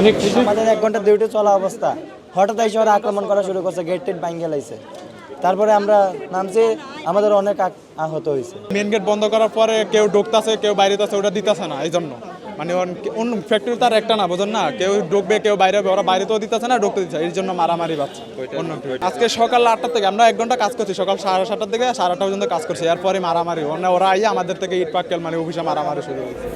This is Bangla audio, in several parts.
অনেক কিছু আমাদের এক ঘণ্টা ডিউটি চলা অবস্থা। হঠাৎ এসে ওরা আক্রমণ করা শুরু করছে গেট টেট ভাঙ্গে লাইছে। তারপরে আমরা নামছি আমাদের অনেক আহত হয়েছে। মেন গেট বন্ধ করার পরে কেউ ঢুকতেছে কেউ বাইরেতেছে ওটা দিতেছে না এই জন্য। মানে অন্য ফ্যাক্টরি তার একটা না বোঝেন না? কেউ ঢুকবে কেউ বাইরে হবে ওরা বাইরে তো দিতেছে না ঢুকতে দিচ্ছে এই জন্য মারামারি পাচ্ছে অন্য আজকে সকাল আটটার থেকে আমরা এক ঘণ্টা কাজ করছি সকাল সাড়ে সাতটার থেকে সাড়ে আটটা পর্যন্ত কাজ করছি এরপরে মারামারি। ওরা আইয়া আমাদের থেকে ইট পাক্কেল মানে অফিসে মারামারি শুরু হয়েছে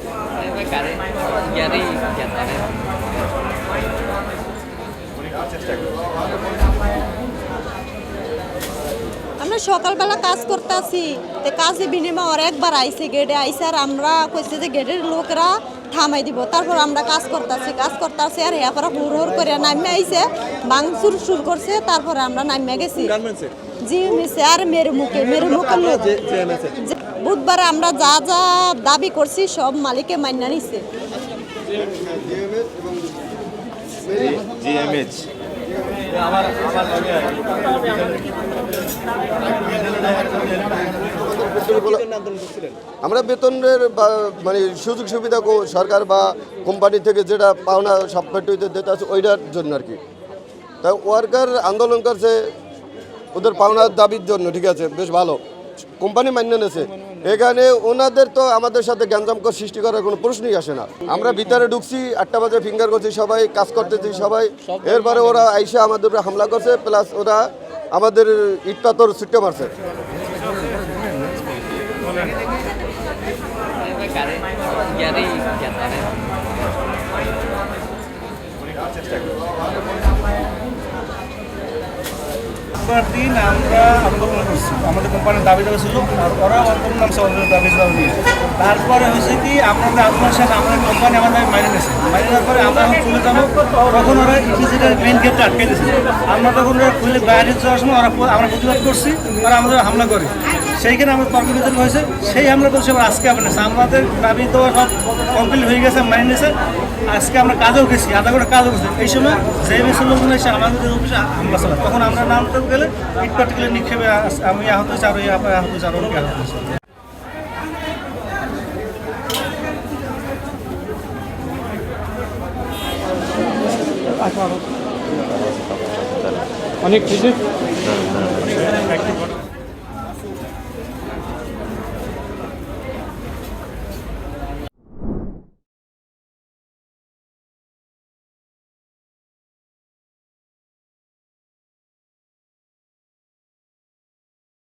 আমরা সকালবেলা কাজ করতে আসি তো কাজে বিনিময় ওরা একবার আইসে গেটে আইসে আর আমরা কইছে যে গেটের লোকরা থামাই দিব। তারপর আমরা কাজ করতে আসি কাজ করতে আসি আর এরপরে হুড় হুড় করে নামে আইসে বাংসুর শুরু করছে তারপরে আমরা নামে গেছি। জি মিছে আর মেরু মুখে মেরু মুখে বুধবার আমরা যা যা দাবি করছি সব মালিকে মান্য নিছে। আমরা বেতনের বা মানে সুযোগ সুবিধা সরকার বা কোম্পানি থেকে যেটা পাওনা সব ফ্যাক্টরিতে দিতে আছে ওইটার জন্য আর কি। তাই ওয়ার্কার আন্দোলন করছে ওদের পাওনার দাবির জন্য, ঠিক আছে? বেশ ভালো। কোম্পানি মান্য নেছে। এখানে ওনাদের তো আমাদের সাথে গ্যাঞ্জাম কর সৃষ্টি করার কোনো প্রশ্নই আসে না। আমরা ভিতরে ঢুকছি, আটটা বাজে ফিঙ্গার করছি সবাই, কাজ করতেছি সবাই। এরপরে ওরা আইসে আমাদের উপরে হামলা করছে প্লাস ওরা আমাদের ইট পাথর ছুটে মারছে। gari. দিন আমরা আন্দোলন করছি। আমাদের কোম্পানির দাবি দাবি ছিল ওরা আন্দোলন নামছে দাবি দাবি নিয়ে তারপরে হয়েছে কি আমাদের আন্দোলন শেষ আমাদের কোম্পানি আমাদের মাইনে নিয়েছে। মাইনে নেওয়ার পরে আমরা যখন চলে যাব, তখন ওরা ইপিজিটার মেন গেটটা আটকে দিয়েছে। আমরা তখন ওরা খুলে বাইরে যাওয়ার সময় ওরা আমরা প্রতিবাদ করছি, ওরা আমাদের হামলা করে। সেইখানে আমাদের তর্ক বিতর্ক হয়েছে। সেই হামলা করছে আবার আজকে আবার নিয়েছে আমাদের দাবি তো সব কমপ্লিট হয়ে গেছে, মাইনে নিয়েছে। আজকে আমরা কাজেও গেছি, আধা ঘণ্টা কাজও গেছি। এই সময় যে মেসের লোকজন এসে আমাদের অফিসে হামলা চালায়, তখন আমরা নামতে গেলে ইট পার্টিকুলার নিক্ষেপে আমি আহত হয়েছি, আর ওই আপনার আহত হয়েছে, আর অনেকে আহত হয়েছে। অনেক কিছু?